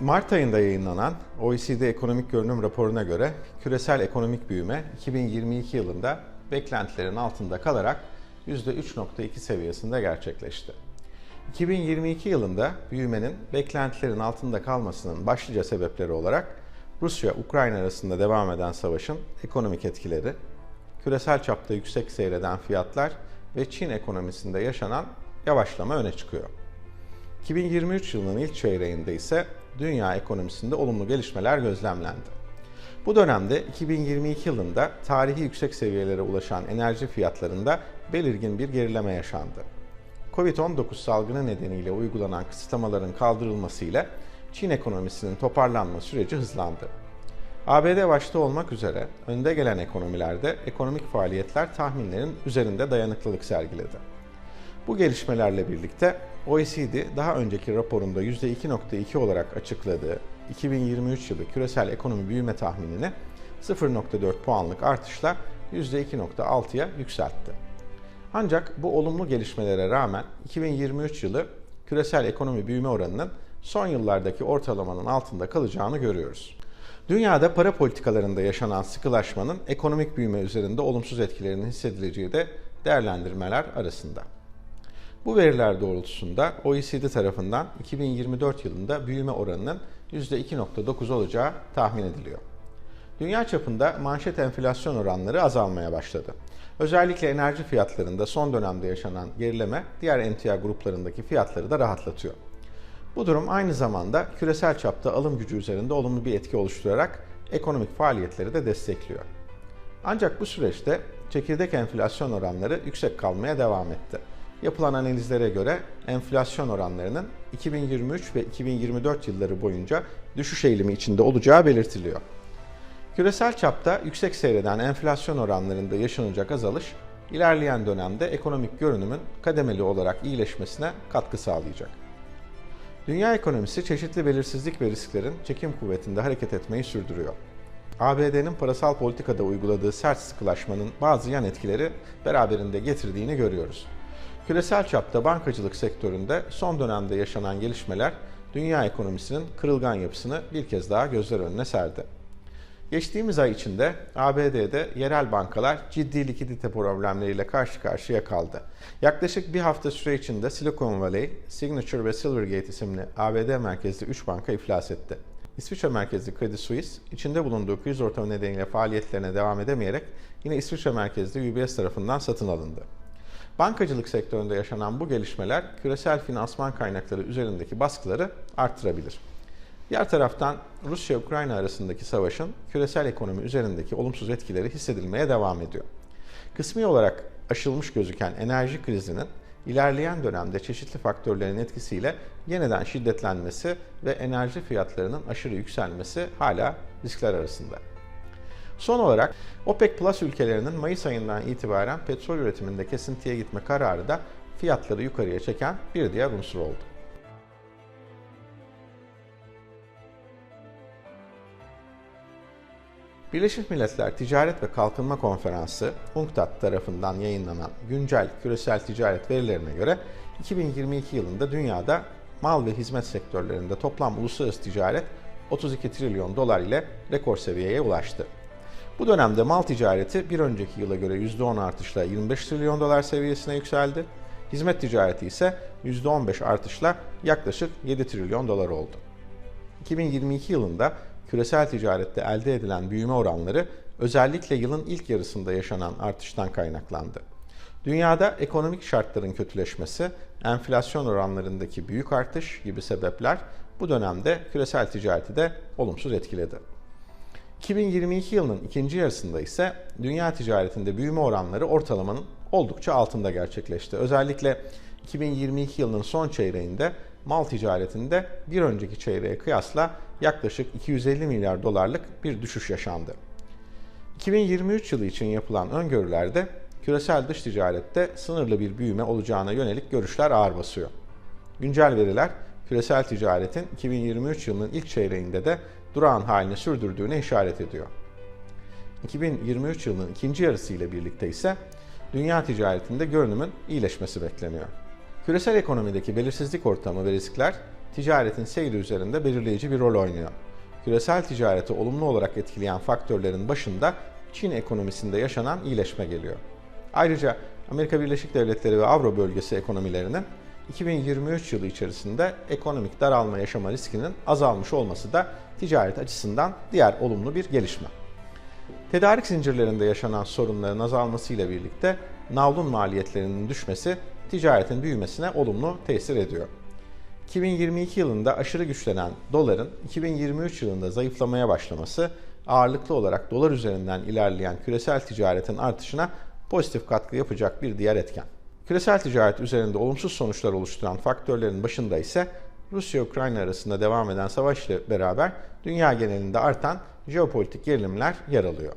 Mart ayında yayınlanan OECD Ekonomik Görünüm raporuna göre küresel ekonomik büyüme 2022 yılında beklentilerin altında kalarak %3.2 seviyesinde gerçekleşti. 2022 yılında büyümenin beklentilerin altında kalmasının başlıca sebepleri olarak Rusya-Ukrayna arasında devam eden savaşın ekonomik etkileri, küresel çapta yüksek seyreden fiyatlar ve Çin ekonomisinde yaşanan yavaşlama öne çıkıyor. 2023 yılının ilk çeyreğinde ise dünya ekonomisinde olumlu gelişmeler gözlemlendi. Bu dönemde 2022 yılında tarihi yüksek seviyelere ulaşan enerji fiyatlarında belirgin bir gerileme yaşandı. Covid-19 salgını nedeniyle uygulanan kısıtlamaların kaldırılmasıyla Çin ekonomisinin toparlanma süreci hızlandı. ABD başta olmak üzere önde gelen ekonomilerde ekonomik faaliyetler tahminlerin üzerinde dayanıklılık sergiledi. Bu gelişmelerle birlikte OECD daha önceki raporunda %2.2 olarak açıkladığı 2023 yılı küresel ekonomi büyüme tahminini 0.4 puanlık artışla %2.6'ya yükseltti. Ancak bu olumlu gelişmelere rağmen 2023 yılı küresel ekonomi büyüme oranının son yıllardaki ortalamanın altında kalacağını görüyoruz. Dünyada para politikalarında yaşanan sıkılaşmanın ekonomik büyüme üzerinde olumsuz etkilerinin hissedileceği de değerlendirmeler arasında. Bu veriler doğrultusunda OECD tarafından 2024 yılında büyüme oranının %2.9 olacağı tahmin ediliyor. Dünya çapında manşet enflasyon oranları azalmaya başladı. Özellikle enerji fiyatlarında son dönemde yaşanan gerileme diğer emtia gruplarındaki fiyatları da rahatlatıyor. Bu durum aynı zamanda küresel çapta alım gücü üzerinde olumlu bir etki oluşturarak ekonomik faaliyetleri de destekliyor. Ancak bu süreçte çekirdek enflasyon oranları yüksek kalmaya devam etti. Yapılan analizlere göre enflasyon oranlarının 2023 ve 2024 yılları boyunca düşüş eğilimi içinde olacağı belirtiliyor. Küresel çapta yüksek seyreden enflasyon oranlarında yaşanacak azalış, ilerleyen dönemde ekonomik görünümün kademeli olarak iyileşmesine katkı sağlayacak. Dünya ekonomisi çeşitli belirsizlik ve risklerin çekim kuvvetinde hareket etmeyi sürdürüyor. ABD'nin parasal politikada uyguladığı sert sıkılaşmanın bazı yan etkileri beraberinde getirdiğini görüyoruz. Küresel çapta bankacılık sektöründe son dönemde yaşanan gelişmeler dünya ekonomisinin kırılgan yapısını bir kez daha gözler önüne serdi. Geçtiğimiz ay içinde ABD'de yerel bankalar ciddi likidite problemleriyle karşı karşıya kaldı. Yaklaşık bir hafta süre içinde Silicon Valley, Signature ve Silvergate isimli ABD merkezli 3 banka iflas etti. İsviçre merkezli Credit Suisse, içinde bulunduğu kriz ortamı nedeniyle faaliyetlerine devam edemeyerek yine İsviçre merkezli UBS tarafından satın alındı. Bankacılık sektöründe yaşanan bu gelişmeler küresel finansman kaynakları üzerindeki baskıları arttırabilir. Diğer taraftan Rusya-Ukrayna arasındaki savaşın küresel ekonomi üzerindeki olumsuz etkileri hissedilmeye devam ediyor. Kısmi olarak aşılmış gözüken enerji krizinin ilerleyen dönemde çeşitli faktörlerin etkisiyle yeniden şiddetlenmesi ve enerji fiyatlarının aşırı yükselmesi hala riskler arasında. Son olarak OPEC Plus ülkelerinin Mayıs ayından itibaren petrol üretiminde kesintiye gitme kararı da fiyatları yukarıya çeken bir diğer unsur oldu. Birleşmiş Milletler Ticaret ve Kalkınma Konferansı UNCTAD tarafından yayınlanan güncel küresel ticaret verilerine göre 2022 yılında dünyada mal ve hizmet sektörlerinde toplam uluslararası ticaret 32 trilyon dolar ile rekor seviyeye ulaştı. Bu dönemde mal ticareti bir önceki yıla göre %10 artışla 25 trilyon dolar seviyesine yükseldi. Hizmet ticareti ise %15 artışla yaklaşık 7 trilyon dolar oldu. 2022 yılında küresel ticarette elde edilen büyüme oranları özellikle yılın ilk yarısında yaşanan artıştan kaynaklandı. Dünyada ekonomik şartların kötüleşmesi, enflasyon oranlarındaki büyük artış gibi sebepler bu dönemde küresel ticareti de olumsuz etkiledi. 2022 yılının ikinci yarısında ise dünya ticaretinde büyüme oranları ortalamanın oldukça altında gerçekleşti. Özellikle 2022 yılının son çeyreğinde mal ticaretinde bir önceki çeyreğe kıyasla yaklaşık 250 milyar dolarlık bir düşüş yaşandı. 2023 yılı için yapılan öngörülerde küresel dış ticarette sınırlı bir büyüme olacağına yönelik görüşler ağır basıyor. Güncel veriler küresel ticaretin 2023 yılının ilk çeyreğinde de durağan halini sürdürdüğüne işaret ediyor. 2023 yılının ikinci yarısı ile birlikte ise dünya ticaretinde görünümün iyileşmesi bekleniyor. Küresel ekonomideki belirsizlik ortamı ve riskler ticaretin seyri üzerinde belirleyici bir rol oynuyor. Küresel ticareti olumlu olarak etkileyen faktörlerin başında Çin ekonomisinde yaşanan iyileşme geliyor. Ayrıca Amerika Birleşik Devletleri ve Avro bölgesi ekonomilerinin 2023 yılı içerisinde ekonomik daralma yaşama riskinin azalmış olması da ticaret açısından diğer olumlu bir gelişme. Tedarik zincirlerinde yaşanan sorunların azalmasıyla birlikte navlun maliyetlerinin düşmesi ticaretin büyümesine olumlu tesir ediyor. 2022 yılında aşırı güçlenen doların 2023 yılında zayıflamaya başlaması ağırlıklı olarak dolar üzerinden ilerleyen küresel ticaretin artışına pozitif katkı yapacak bir diğer etken. Küresel ticaret üzerinde olumsuz sonuçlar oluşturan faktörlerin başında ise Rusya-Ukrayna arasında devam eden savaş ile beraber dünya genelinde artan jeopolitik gerilimler yer alıyor.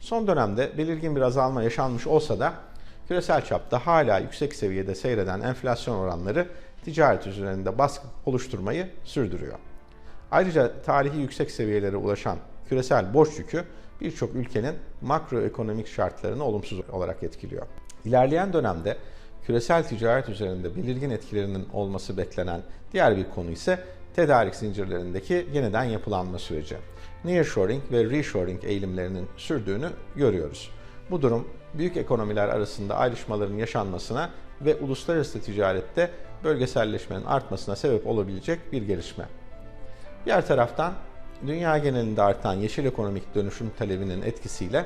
Son dönemde belirgin bir azalma yaşanmış olsa da küresel çapta hala yüksek seviyede seyreden enflasyon oranları ticaret üzerinde baskı oluşturmayı sürdürüyor. Ayrıca tarihi yüksek seviyelere ulaşan küresel borç yükü birçok ülkenin makroekonomik şartlarını olumsuz olarak etkiliyor. İlerleyen dönemde küresel ticaret üzerinde belirgin etkilerinin olması beklenen diğer bir konu ise tedarik zincirlerindeki yeniden yapılanma süreci. Nearshoring ve reshoring eğilimlerinin sürdüğünü görüyoruz. Bu durum büyük ekonomiler arasında ayrışmaların yaşanmasına ve uluslararası ticarette bölgeselleşmenin artmasına sebep olabilecek bir gelişme. Diğer taraftan dünya genelinde artan yeşil ekonomik dönüşüm talebinin etkisiyle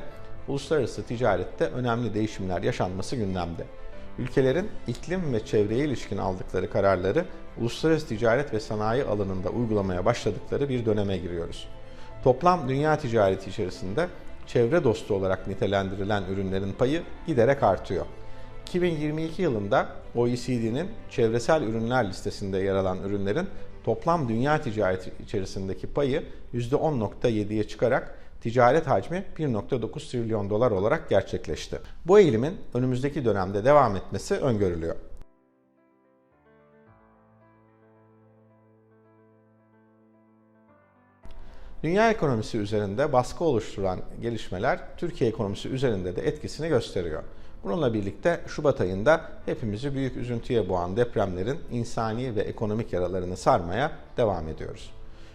uluslararası ticarette önemli değişimler yaşanması gündemde. Ülkelerin iklim ve çevreye ilişkin aldıkları kararları uluslararası ticaret ve sanayi alanında uygulamaya başladıkları bir döneme giriyoruz. Toplam dünya ticareti içerisinde çevre dostu olarak nitelendirilen ürünlerin payı giderek artıyor. 2022 yılında OECD'nin çevresel ürünler listesinde yer alan ürünlerin toplam dünya ticareti içerisindeki payı %10.7'ye çıkarak ticaret hacmi 1.9 trilyon dolar olarak gerçekleşti. Bu eğilimin önümüzdeki dönemde devam etmesi öngörülüyor. Dünya ekonomisi üzerinde baskı oluşturan gelişmeler Türkiye ekonomisi üzerinde de etkisini gösteriyor. Bununla birlikte Şubat ayında hepimizi büyük üzüntüye boğan depremlerin insani ve ekonomik yaralarını sarmaya devam ediyoruz.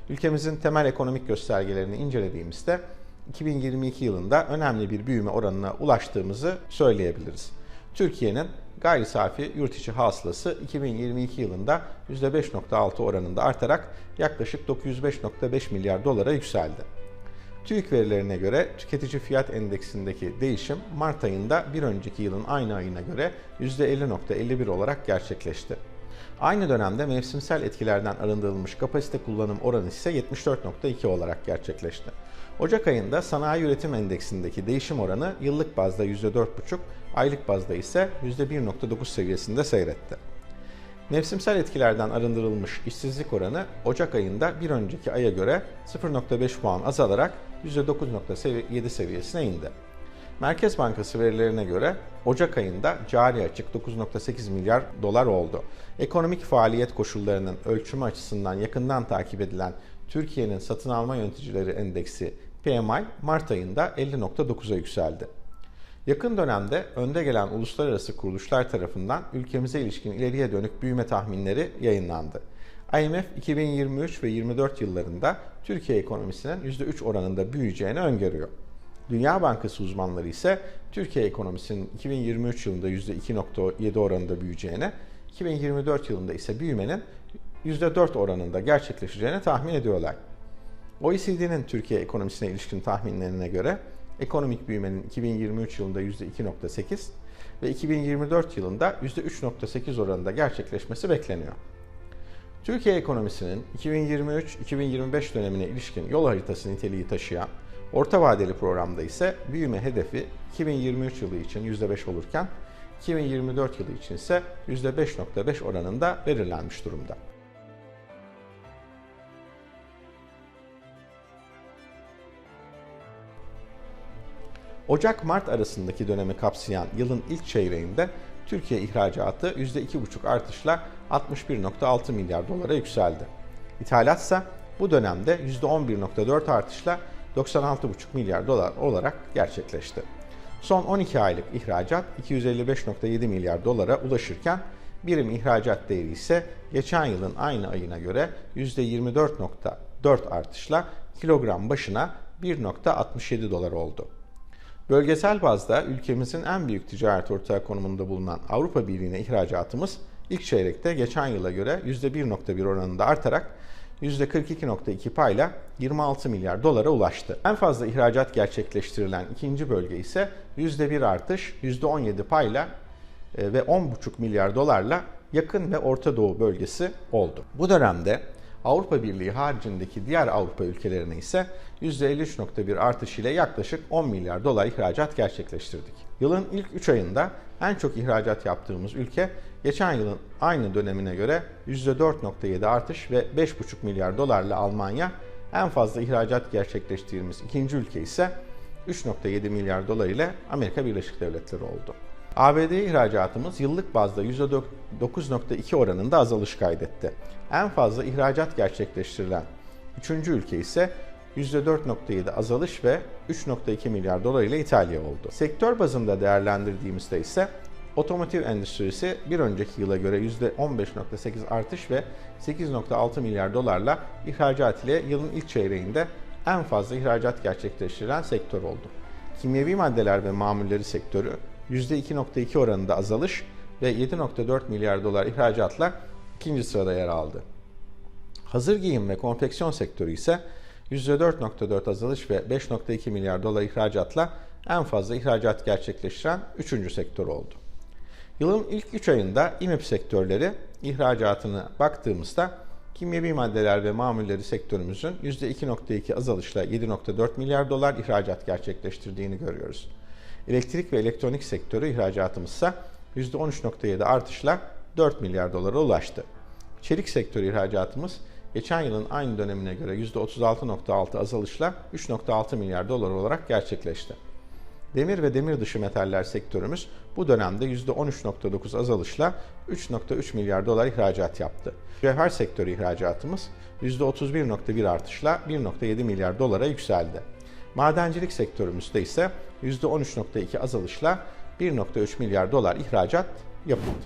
Ülkemizin temel ekonomik göstergelerini incelediğimizde 2022 yılında önemli bir büyüme oranına ulaştığımızı söyleyebiliriz. Türkiye'nin gayri safi yurt içi hasılası 2022 yılında %5.6 oranında artarak yaklaşık 905.5 milyar dolara yükseldi. TÜİK verilerine göre tüketici fiyat endeksindeki değişim Mart ayında bir önceki yılın aynı ayına göre %50.51 olarak gerçekleşti. Aynı dönemde mevsimsel etkilerden arındırılmış kapasite kullanım oranı ise 74.2 olarak gerçekleşti. Ocak ayında sanayi üretim endeksindeki değişim oranı yıllık bazda %4.5, aylık bazda ise %1.9 seviyesinde seyretti. Mevsimsel etkilerden arındırılmış işsizlik oranı Ocak ayında bir önceki aya göre 0.5 puan azalarak %9.7 seviyesine indi. Merkez Bankası verilerine göre Ocak ayında cari açık 9.8 milyar dolar oldu. Ekonomik faaliyet koşullarının ölçümü açısından yakından takip edilen Türkiye'nin satın alma yöneticileri endeksi PMI Mart ayında 50.9'a yükseldi. Yakın dönemde önde gelen uluslararası kuruluşlar tarafından ülkemize ilişkin ileriye dönük büyüme tahminleri yayınlandı. IMF 2023 ve 2024 yıllarında Türkiye ekonomisinin %3 oranında büyüyeceğini öngörüyor. Dünya Bankası uzmanları ise Türkiye ekonomisinin 2023 yılında %2.7 oranında büyüyeceğini, 2024 yılında ise büyümenin %4 oranında gerçekleşeceğini tahmin ediyorlar. OECD'nin Türkiye ekonomisine ilişkin tahminlerine göre ekonomik büyümenin 2023 yılında %2.8 ve 2024 yılında %3.8 oranında gerçekleşmesi bekleniyor. Türkiye ekonomisinin 2023-2025 dönemine ilişkin yol haritası niteliği taşıyan orta vadeli programda ise büyüme hedefi 2023 yılı için %5 olurken 2024 yılı için ise %5.5 oranında belirlenmiş durumda. Ocak-Mart arasındaki dönemi kapsayan yılın ilk çeyreğinde Türkiye ihracatı %2,5 artışla 61.6 milyar dolara yükseldi. İthalat ise bu dönemde %11.4 artışla 96,5 milyar dolar olarak gerçekleşti. Son 12 aylık ihracat 255.7 milyar dolara ulaşırken birim ihracat değeri ise geçen yılın aynı ayına göre %24.4 artışla kilogram başına 1.67 dolar oldu. Bölgesel bazda ülkemizin en büyük ticaret ortağı konumunda bulunan Avrupa Birliği'ne ihracatımız ilk çeyrekte geçen yıla göre %1.1 oranında artarak %42.2 payla 26 milyar dolara ulaştı. En fazla ihracat gerçekleştirilen ikinci bölge ise %1 artış, %17 payla e, ve 10,5 milyar dolarla yakın ve Orta Doğu bölgesi oldu. Bu dönemde Avrupa Birliği haricindeki diğer Avrupa ülkelerine ise %53.1 artış ile yaklaşık 10 milyar dolar ihracat gerçekleştirdik. Yılın ilk 3 ayında en çok ihracat yaptığımız ülke geçen yılın aynı dönemine göre %4.7 artış ve 5,5 milyar dolarla Almanya, en fazla ihracat gerçekleştirdiğimiz ikinci ülke ise 3.7 milyar dolar ile Amerika Birleşik Devletleri oldu. ABD ihracatımız yıllık bazda %9.2 oranında azalış kaydetti. En fazla ihracat gerçekleştirilen üçüncü ülke ise %4.7 azalış ve 3.2 milyar dolar ile İtalya oldu. Sektör bazında değerlendirdiğimizde ise otomotiv endüstrisi bir önceki yıla göre %15.8 artış ve 8.6 milyar dolarla ihracat ile yılın ilk çeyreğinde en fazla ihracat gerçekleştiren sektör oldu. Kimyevi maddeler ve mamulleri sektörü %2.2 oranında azalış ve 7.4 milyar dolar ihracatla ikinci sırada yer aldı. Hazır giyim ve konfeksiyon sektörü ise %4.4 azalış ve 5.2 milyar dolar ihracatla en fazla ihracat gerçekleştiren üçüncü sektör oldu. Yılın ilk 3 ayında İMEP sektörleri ihracatına baktığımızda kimyevi maddeler ve mamulleri sektörümüzün %2.2 azalışla 7.4 milyar dolar ihracat gerçekleştirdiğini görüyoruz. Elektrik ve elektronik sektörü ihracatımız ise %13.7 artışla 4 milyar dolara ulaştı. Çelik sektörü ihracatımız geçen yılın aynı dönemine göre %36.6 azalışla 3.6 milyar dolar olarak gerçekleşti. Demir ve demir dışı metaller sektörümüz bu dönemde %13.9 azalışla 3.3 milyar dolar ihracat yaptı. Cevher sektörü ihracatımız %31.1 artışla 1.7 milyar dolara yükseldi. Madencilik sektörümüzde ise %13.2 azalışla 1.3 milyar dolar ihracat yapıldı.